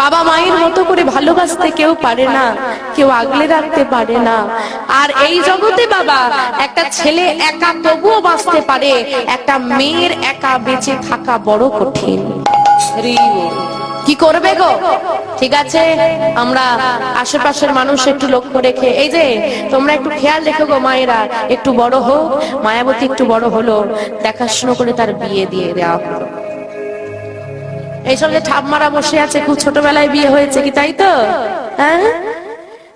বাবা মায়ের মতো করে ভালোবাসতে কেউ পারে না, কেউ আগলে রাখতে পারে না। আর এই জগতে বাবা, একটা ছেলে একা তবুও বাঁচতে পারে, একটা মেয়ের একা বেঁচে থাকা বড় কঠিন। কি করবে গো? ঠিক আছে, আমরা আশেপাশের মানুষ একটু লক্ষ্য রেখে, এই যে, তোমরা একটু খেয়াল রেখো গো মায়েরা, একটু বড় হোক, মায়াবতী একটু বড় হলো, দেখাশোনা করে তার বিয়ে দিয়ে দেওয়া হলো। এই সঙ্গে ঠাম্মারা বসে আছে, খুব ছোটবেলায় বিয়ে হয়েছে কি, তাই তো? হ্যাঁ?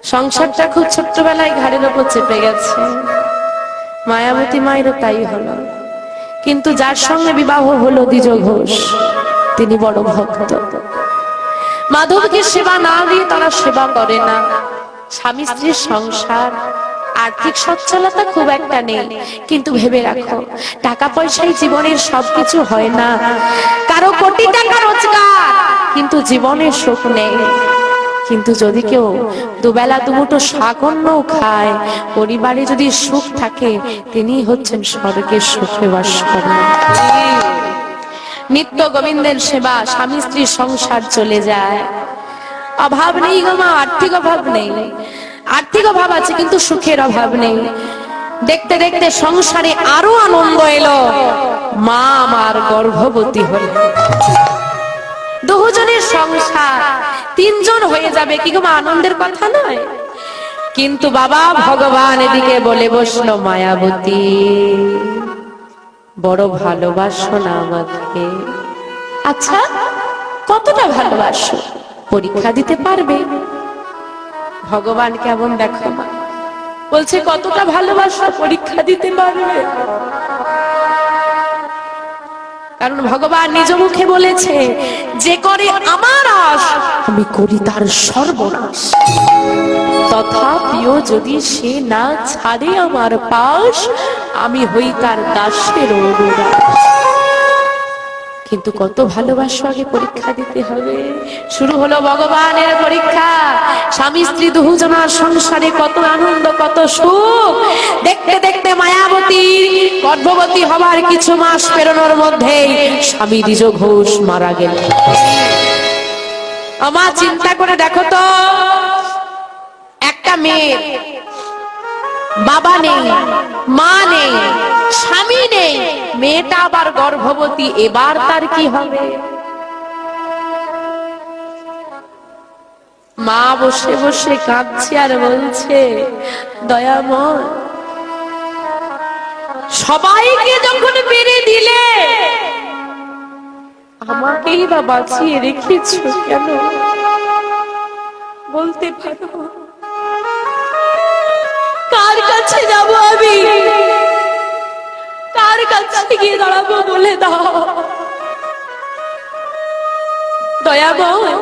সংসারটা খুব ছোট্টবেলায় ঘাড়ের ওপর চেপে গেছে। মায়াবতী মায়েরও তাই হলো। কিন্তু যার সঙ্গে বিবাহ হলো দ্বিজ ঘোষ, তিনি বড় ভক্ত। মাধবকে সেবা না দিয়ে তারা সেবা করে না। স্বামী স্ত্রীর সংসার আর্থিক সচ্ছলতা খুব একটা নেই। কিন্তু ভেবে রাখো টাকা পয়সাই জীবনের সবকিছু হয় না। কারও কোটি টাকা রোজগার, কিন্তু জীবনের সুখ নেই। কিন্তু যদি কেউ দুবেলা দুমুটো শাকন্নও খায়, পরিবারে যদি সুখ থাকে তিনি হচ্ছেন স্বর্গের সুখে বাস করেন। নিত্য গোবিন্দের সেবা স্বামী স্ত্রীর সংসার চলে যায়। অভাব নেই গো মা, আর্থিক অভাব নেই। আর্থিক অভাব আছে, কিন্তু সুখের অভাব নেই। দেখতে দেখতে সংসারে আরও আনন্দ এলো। মা আমার গর্ভবতী হল দুজনের সংসার, তিনজন হয়ে যাবে কি আনন্দের কথা নয়। কিন্তু বাবা ভগবান এদিকে বলে বসল মায়াবতী, বড় ভালোবাসো না আমাকে। আচ্ছা কতটা ভালোবাসো? পরীক্ষা দিতে পারবে? ভগবান কেমন দেখো বলছে, কতটা ভালোবাসা পরীক্ষা দিতে পারবে? কারণ ভগবান নিজ মুখে বলেছে, যে করে আমার আশ, আমি করি তার সর্বনাশ। তথাপিও যদি সে না ছাড়ে আমার পাশ, আমি হই তার দাসের অনুরাগ কিন্তু কত ভালোবাসো আগে পরীক্ষা দিতে হবে। শুরু হলো ভগবানের পরীক্ষা। স্বামী স্ত্রী দুজনার সংসারে কত আনন্দ, কত সুখ। দেখতে দেখতে মায়াবতী, গর্ভবতী হবার কিছু মাস পেরোনোর মধ্যেই স্বামী দ্বিজ ঘোষ মারা গেল। আমার চিন্তা করে দেখো তো, একটা মেয়ে বাবা নেই, মা নেই, স্বামী নেই, মেয়েটা আবার গর্ভবতী, এবার তার কি হবে? মা বসে বসে কাঁদছে আর বলছে, দয়াময়, সবাইকে যখন বেড়ে দিলে, আমাকেই বা বাঁচিয়ে রেখেছো কেন? বলতে পারো কার কাছে যাব আমি। কার কাছে গিয়ে দাঁড়াবো বলে দাও। দয়াময়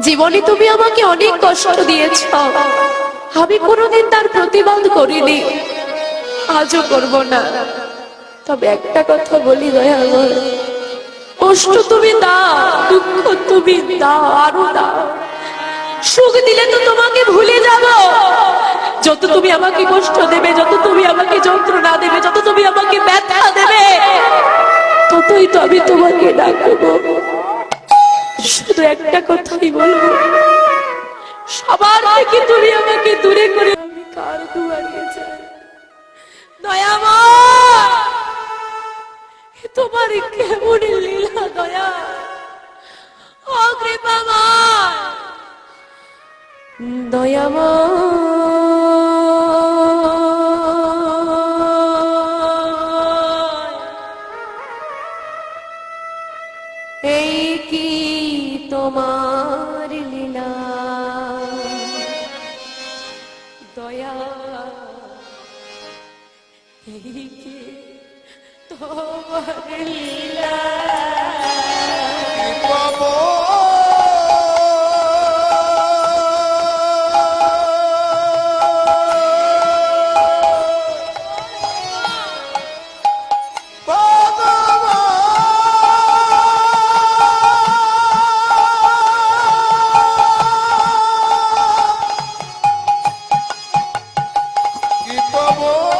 জীবনে তুমি আমাকে অনেক কষ্ট দিয়েছ। আমি কোনোদিন তার প্রতিবাদ করিনি। আজও করব না। তবে একটা কথা বলি দয়াময় কষ্ট তুমি দাও, দুঃখ তুমি দাও, আরও দাও। সুখ দিলে তো তোমাকে ভুলে যাব। যত তুমি আমাকে কষ্ট দেবে, যত তুমি আমাকে যন্ত্রণা দেবে, যত তুমি আমাকে ব্যথা দেবে, ততই তো আমি তোমাকে ডাকবো। শুধু একটা কথাই বলব, সবার থেকে তুমি আমাকে দূরে করে আমি কার দুয়ারে যাই? দয়াময় তোমার কেমন লীলা দয়া? ও কৃপাময় দয়াময়। এই কি তোমার লীলা? দয়া। এই কি তোমার লীলা? এই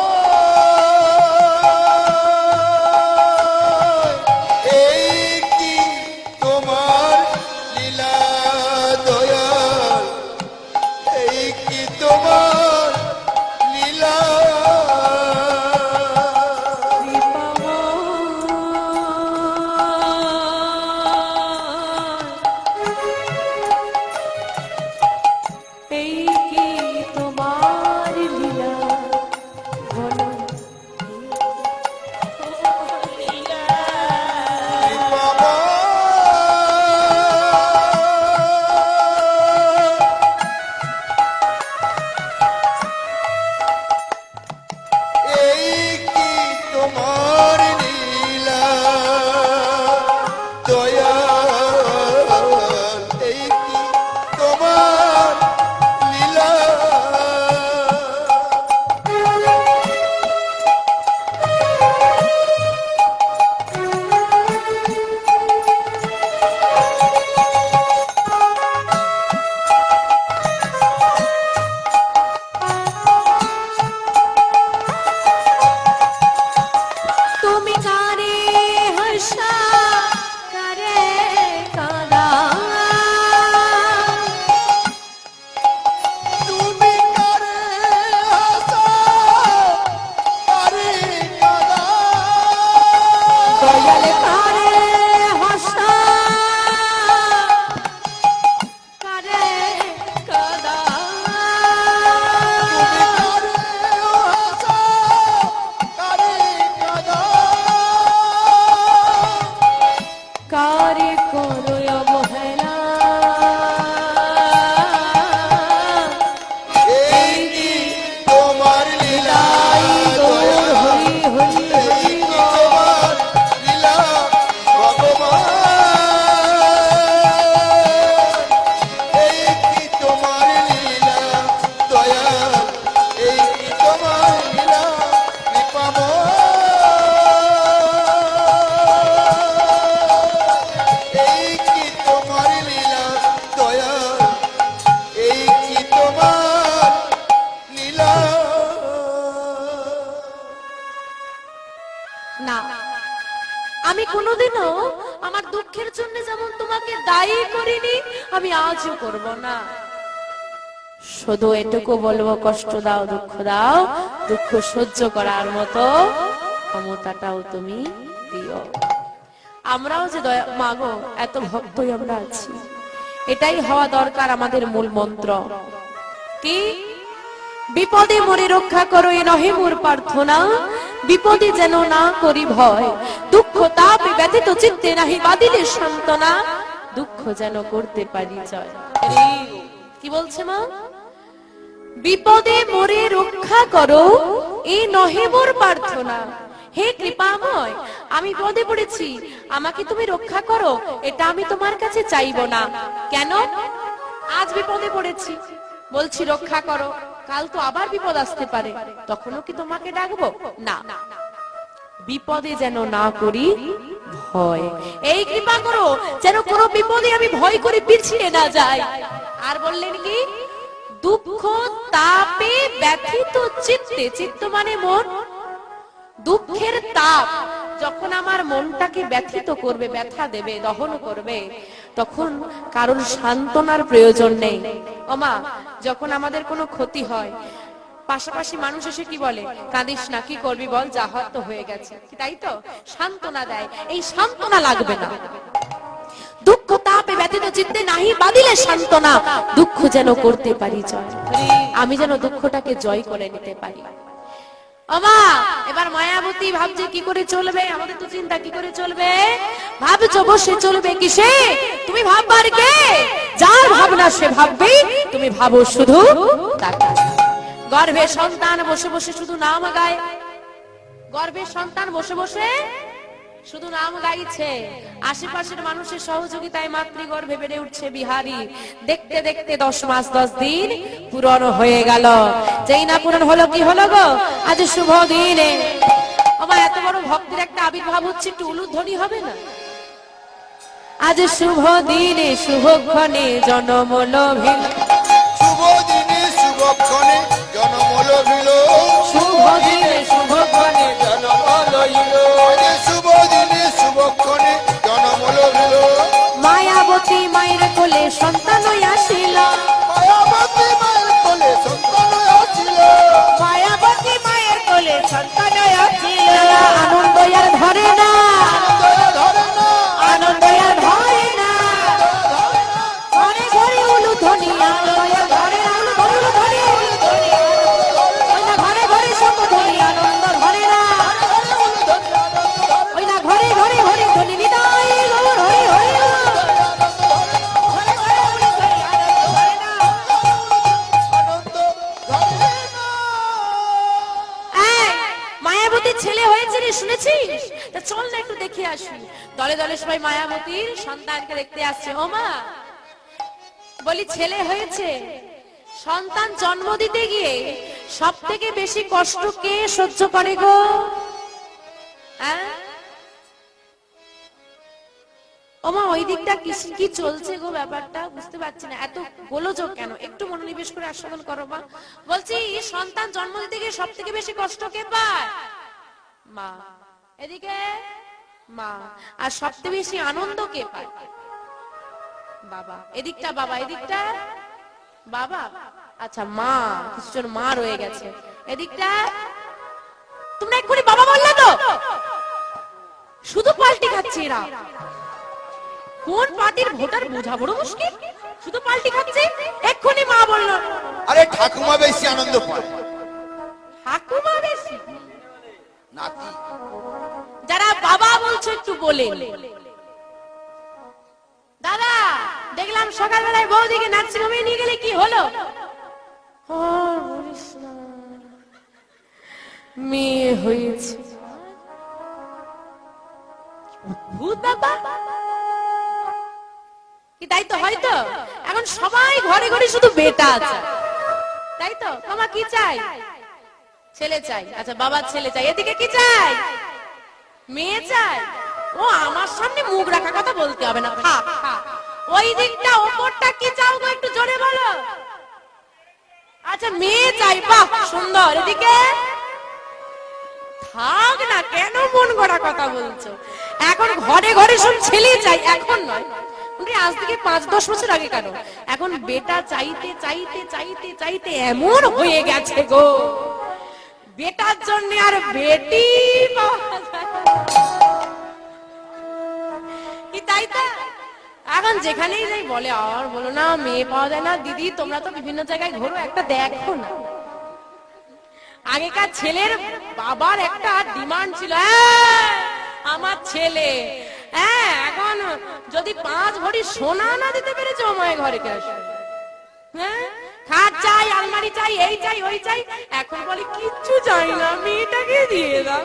শুধু এটুকু বলব, কষ্ট দাও, দুঃখ দাও, দুঃখ সহ্য করার মতো ক্ষমতাটাও তুমি দিও। আমরাও যে মাগো এত ভক্তই আমরা আছি। এটাই হওয়া দরকার আমাদের মূল মন্ত্র। কি? বিপদে মরে রক্ষা করো, এ নহে মোর প্রার্থনা। বিপদে যেন না করি ভয়। দুঃখ তাপে ব্যথিত চিত্তে নাহি, বাদিলে সান্ত্বনা। দুঃখ যেন করতে পারি জয়। কি বলছে মা? বিপদে মরে রক্ষা করো এই নহে মোর প্রার্থনা। হে কৃপাময়, আমি পদে পড়েছি, আমাকে তুমি রক্ষা করো, এটা আমি তোমার কাছে চাইব না। কেন? আজ বিপদে পড়েছি। বলছি, রক্ষা করো। কাল তো আবার বিপদ আসতে পারে। তখনও কি তোমাকে ডাকবো? না। বিপদে যেন না করি ভয়। এই কৃপা করো, যেন কোনো বিপদে আমি ভয় করে পিছিয়ে না যাই। আর বললেন কি? দুঃখ, তাপে ব্যথিত চিত্তে, চিত্ত মানে মন। দুঃখের তাপ যখন আমার মনটাকে ব্যথিত করবে, ব্যথা দেবে, দহন করবে, তখন কারণ সান্ত্বনার প্রয়োজন নেই। ওমা যখন আমাদের কোনো ক্ষতি হয়, পাশাপাশি মানুষ এসে কি বলে? কাঁদিস না, কি করবি বল? যা হওয়ার তো হয়ে গেছে। তাই তো? সান্ত্বনা দেয়। এই সান্ত্বনা লাগবে না। দুঃখ তাপে ব্যথিত চিত্তে নাহি বাদিলে সান্ত্বনা। দুঃখ যেন করতে পারি জয়। আমি যেন দুঃখটাকে জয় করে নিতে পারি। চলবে? কিসে? তুমি কে? ভাবনা সে তুমি ভাবো শুধু সন্তান বসে বসে শুধু সন্তান বসে বসে শুধু নাম গাইছে। আশেপাশের মানুষের সহযোগিতায় মাতৃগর্ভে বেড়ে উঠছে বিহারি। দেখতে দেখতে দশ মাস দশ দিন পূরণ হয়ে গেল। যেই না পূরণ হলো কি হলো গো? আজ শুভ দিনে। আমার এত বড় ভক্তির একটা আবির্ভাব হচ্ছে একটু উলুধ্বনি হবে না? আজ শুভ দিনে শুভক্ষণে জনম লোভিল শুভ দিনে শুভক্ষণে জনম লভিল শুভ দিনে শুভক্ষণে জনম লইল সবাই মায়াবতীর? সন্তানকে দেখতে আসছে। ও মা, বলি ছেলে হয়েছে। সন্তান জন্ম দিতে গিয়ে সব থেকে বেশি কষ্ট কে সহ্য করে গো? হ্যাঁ? ওমা ওই দিকটা কি- কি চলছে গো ব্যাপারটা? বুঝতে পারছি না। এত গোলযোগ কেন? একটু মনোনিবেশ করে আস্বাদন করো মা। বলছি, সন্তান জন্ম দিতে গিয়ে সব থেকে বেশি কষ্ট কে পায়? মা, এদিকে মা আর সবচেয়ে বেশি আনন্দ কে পায়? বাবা এদিকটা বাবা এদিকটা? বাবা আচ্ছা মা কিছুজন মা রয়ে গেছে। এদিকটা? তোমরা এক্ষুনি বাবা বললে তো? শুধু পাল্টি খাচ্ছে এরা। কোন পার্টির ভোটার বোঝা বড় মুশকিল? শুধু পাল্টি খাচ্ছে? এক্ষুনি মা বলল। আরে ঠাকুমা বেশি আনন্দ পায়। ঠাকুমা বেশি? নাতি। যারা বাবা বলছো একটু বলে দাদা, দেখলাম সকালবেলায় বৌদিকে নার্সিং হোমে নিয়ে গেলে কি হলো। মেয়ে হয়েছে। বাবা কি তাই তো হয়তো এখন সবাই ঘরে ঘরে শুধু বেটা আছে। তাই তো? তোমার কি চাই ছেলে চাই। আচ্ছা বাবার ছেলে চাই। এদিকে কি চাই মেয়ে চাই ও, আমার সামনে মুখ রাখা কথা বলতে হবে না। থাক। ওই দিকটা ওপরটা কি চাও গো একটু জোরে বলো? আচ্ছা মেয়ে চাই, বাহ, সুন্দর। এদিকে? থাক না, কেন মন গড়া কথা বলছো? এখন ঘরে ঘরে সব ছেলে চাই, এখন নয়। আজ থেকে পাঁচ, দশ বছর আগে কেন? এখন বেটা চাইতে চাইতে চাইতে চাইতে এমন হয়ে গেছে গো। বেটার জন্য আর বেটি পাওয়া এখন যেখানেই যাই বলে আর বলো না মেয়ে পাওয়া যায় না। দিদি তোমরা তো বিভিন্ন জায়গায় ঘোরো একটা দেখো না। আগেকার ছেলের বাবার একটা ডিমান্ড ছিল "হ্যাঁ, আমার ছেলে হ্যাঁ এখন যদি পাঁচ ভরি সোনা না দিতে পেরেছে ও ঘরে কে আসবে? হ্যাঁ খাট চাই আলমারি চাই এই চাই ওই চাই। এখন বলে কিচ্ছু চাই না মেয়েটাকে দিয়ে দাও।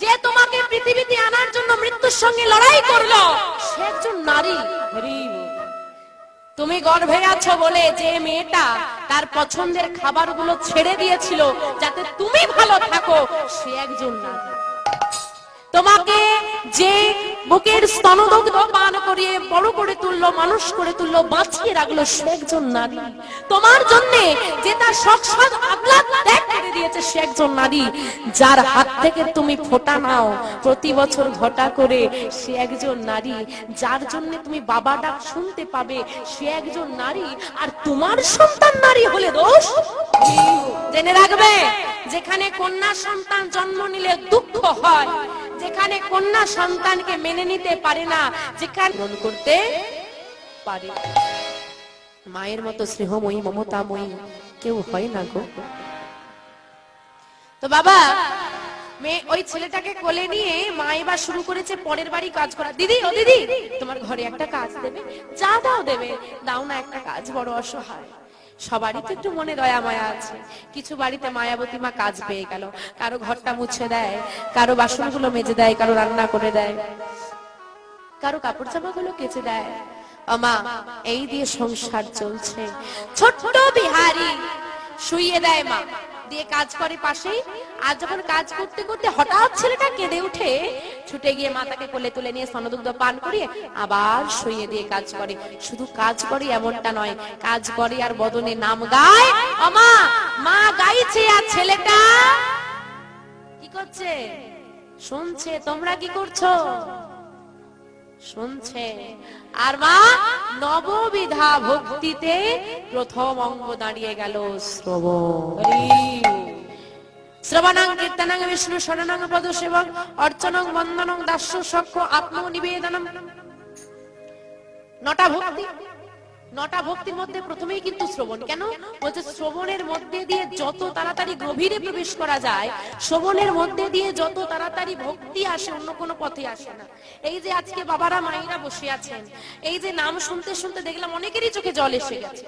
যে তোমাকে পৃথিবীতে আনার জন্য মৃত্যুর সঙ্গে লড়াই করল সে একজন নারী। তুমি গর্ভে আছো বলে যে মেয়েটা তার পছন্দের খাবারগুলো ছেড়ে দিয়েছিল যাতে তুমি ভালো থাকো সে একজন নারী। তোমাকে যে বুকের স্তনদগ্ধ পান করিয়ে বড় করে তুললো, মানুষ করে তুললো, বাঁচিয়ে রাখল সে একজন নারী। তোমার জন্য যে তার সাধ আহ্লাদ ত্যাগ করে দিয়েছে সে একজন নারী। যার হাত থেকে তুমি ফোটা নাও, প্রতি বছর ঘটা করে সে একজন নারী। যার জন্য তুমি বাবা ডাক শুনতে পাবে, সে একজন নারী। আর তোমার সন্তান নারী হলে দোষ? জেনে রাখবে, যেখানে কন্যা সন্তান জন্ম নিলে দুঃখ হয় যেখানে কন্যা সন্তানকে মেনে নিতে পারে না যেখানে মন করতে পারে মায়ের মতো স্নেহময়ী মমতাময়ী কেউ হয় না গো। তো বাবা মেয়ে ওই ছেলেটাকে কোলে নিয়ে মা এবার শুরু করেছে পরের বাড়ি কাজ করা। দিদি ও দিদি তোমার ঘরে একটা কাজ দেবে যা দাও দেবে দাও না একটা কাজ বড় অসহায়। সবারই তো একটু মনে দয়া মায়া আছে। কিছু বাড়িতে মায়াবতী মা কাজ পেয়ে গেল। কারও ঘরটা মুছে দেয়, কারও বাসনগুলো মেজে দেয়, কারও রান্না করে দেয়, কারও কাপড় জামা গুলো কেচে দেয়। আমা এই দিয়ে সংসার চলছে। ছোট্ট বিহারি শুয়ে দেয় মা। দিয়ে কাজ করে পাশেই। আর যখন কাজ করতে করতে হঠাৎ ছেলেটা কেঁদে উঠে, ছুটে গিয়ে মাতাকে কোলে তুলে নিয়ে স্তনদুগ্ধ পান করিয়ে আবার শুইয়ে দিয়ে কাজ করে। শুধু কাজ করে এমনটা নয়, কাজ করে আর বদনে নাম গায়। আমা মা গাইছে আর ছেলেটা কি করছে? শুনছে, তোমরা কি করছ? শুনছে। আর মা নববিধা ভক্তিতে প্রথম অঙ্গ দাঁড়িয়ে গেল শ্রবণ। শ্রবণাং পদ অর্চনং, বন্দনং নটা ভক্তি। নটা ভক্তির মধ্যে প্রথমেই কিন্তু শ্রবণ। কেন? বলছে, শ্রবণের মধ্যে দিয়ে যত তাড়াতাড়ি গভীরে প্রবেশ করা যায়, শ্রবণের মধ্যে দিয়ে যত তাড়াতাড়ি ভক্তি আসে, অন্য কোনো পথে আসে না। এই যে আজকে বাবারা, মায়েরা বসে আছেন, এই যে নাম শুনতে শুনতে দেখলাম অনেকেরই চোখে জল এসে গেছে।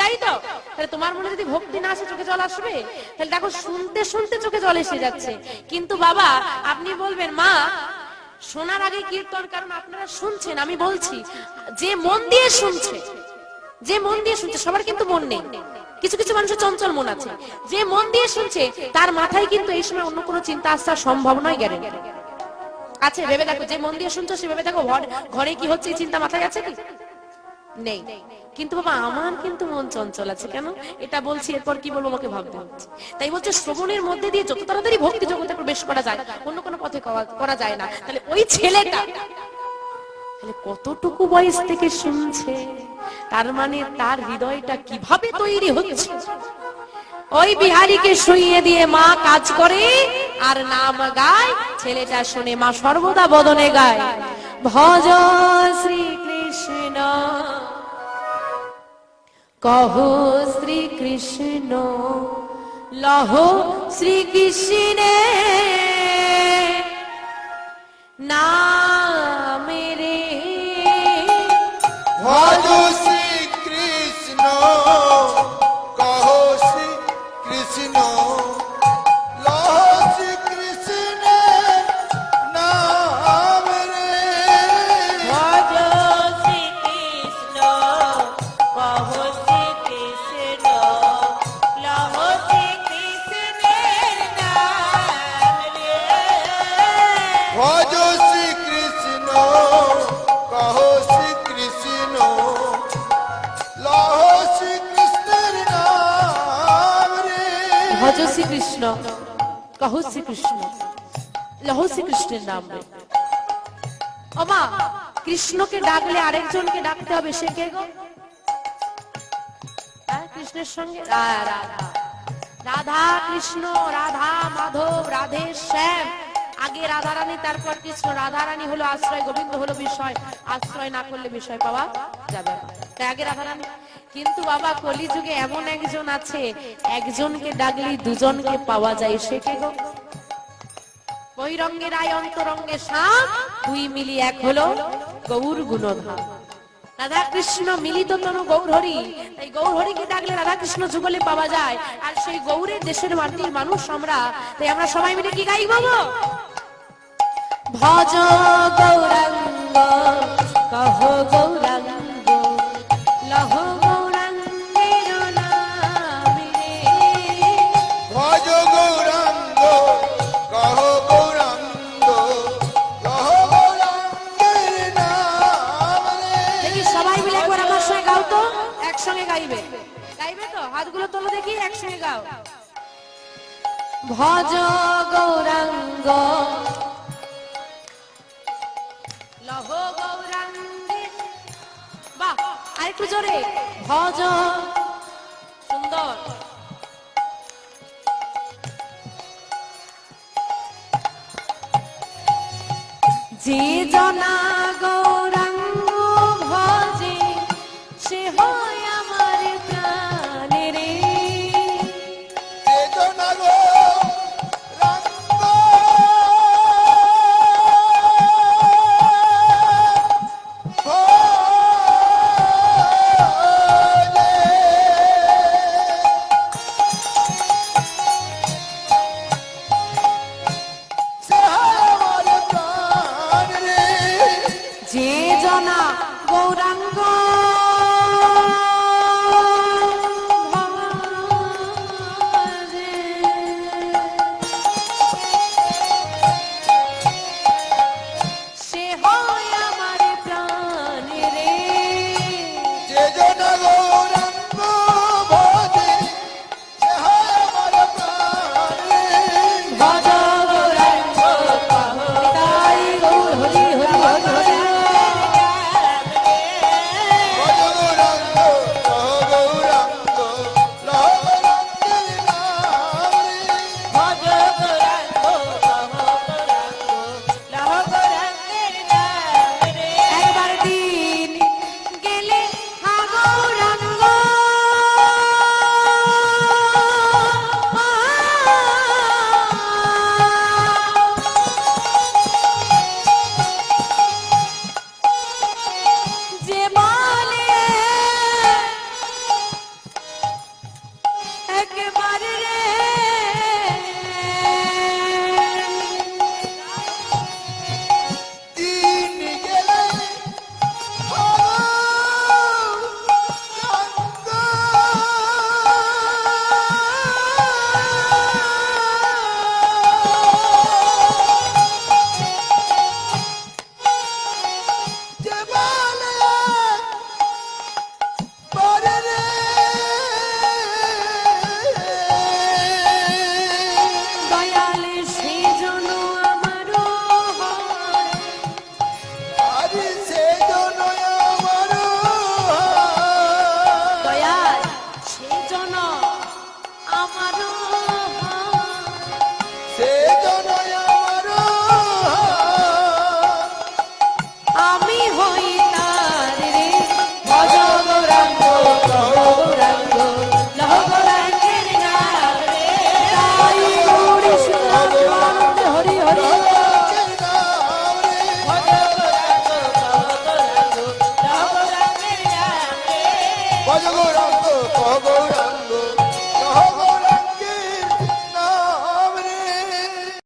তাই তো? তাহলে তোমার মনে যদি ভক্তি না আসে, চোখে জল আসবে? তাহলে দেখো, শুনতে শুনতে চোখে জল এসে যাচ্ছে। কিন্তু বাবা, আপনি বলবেন, মা শোনার আগে কীর্তন, কারণ আপনারা শুনছেন, আমি বলছি, যে মন দিয়ে শুনছে, যে মন দিয়ে শুনছে, সবার কিন্তু মন নেই। কিছু কিছু মানুষের চঞ্চল মন আছে। যে মন দিয়ে শুনছে, তার মাথায় কিন্তু এই সময় অন্য কোনো চিন্তা আসার সম্ভব নয় গ্যারেন্টি আছে, ভেবে দেখো, যে মন দিয়ে শুনছো, সে ভেবে দেখো, ঘরে কি হচ্ছে চিন্তা মাথায় আছে কি? নেই। কিন্তু বাবা, আমার কিন্তু মন চঞ্চল আছে কেন? এটা বলছি, এরপর কি বলব আমাকে ভাবতে হচ্ছে। তাই বলছে, শ্রবণের মধ্যে দিয়ে যত তাড়াতাড়ি ভক্তি জগতে প্রবেশ করা যায়, অন্য কোনো পথে করা- যায় না। তাহলে ওই ছেলেটা তাহলে কতটুকু বয়স থেকে শুনছে? তার মানে তার হৃদয়টা কীভাবে তৈরি হচ্ছে? ওই বিহারীকে শুইয়ে দিয়ে মা কাজ করে আর নাম গায়, ছেলেটা শুনে মা সর্বদা বদনে গায়। ভজ শ্রীকৃষ্ণ কহ শ্রীকৃষ্ণ লহ শ্রী কৃষ্ণে। নামেরে শ্রীকৃষ্ণ কহ শ্রীকৃষ্ণ লহ শ্রীকৃষ্ণের নাম ওমা কৃষ্ণকে ডাকলে আরেকজনকে ডাকতে হবে সে কে গো কৃষ্ণের সঙ্গে রাধা কৃষ্ণ রাধা মাধব রাধে শ্যাম আগে রাধা রানী তারপর কৃষ্ণ রাধা রানী হলো আশ্রয় গোবিন্দ হলো বিষয় আশ্রয় না করলে বিষয় পাওয়া যাবে না তাই আগে রাধা রানী কিন্তু বাবা, কলিযুগে এমন একজন আছে, একজনকে ডাকলেই দুজনকে পাওয়া যায়, সে কে গো? বৈরঙ্গের আয় অন্তরঙ্গে সাপ দুই মিলি এক হলো গৌর গুণধাম রাধা কৃষ্ণ মিলিত তনু গৌরহরি, তাই গৌরহরিকে ডাকলে রাধা কৃষ্ণ যুগলে পাওয়া যায়। আর সেই গৌরের দেশের মাটির মানুষ আমরা, তাই আমরা সবাই মিলে কি গাই বাবু ভজ গৌরাঙ্গ, কহ গৌরাঙ্গ, লহ একসঙ্গে গাইবে। গাইবে তো? হাতগুলো তোলো দেখি, একসঙ্গে গাও। ভজ গৌরাঙ্গ। আরেকটু জোরে। ভজ। সুন্দর। যে জনা গো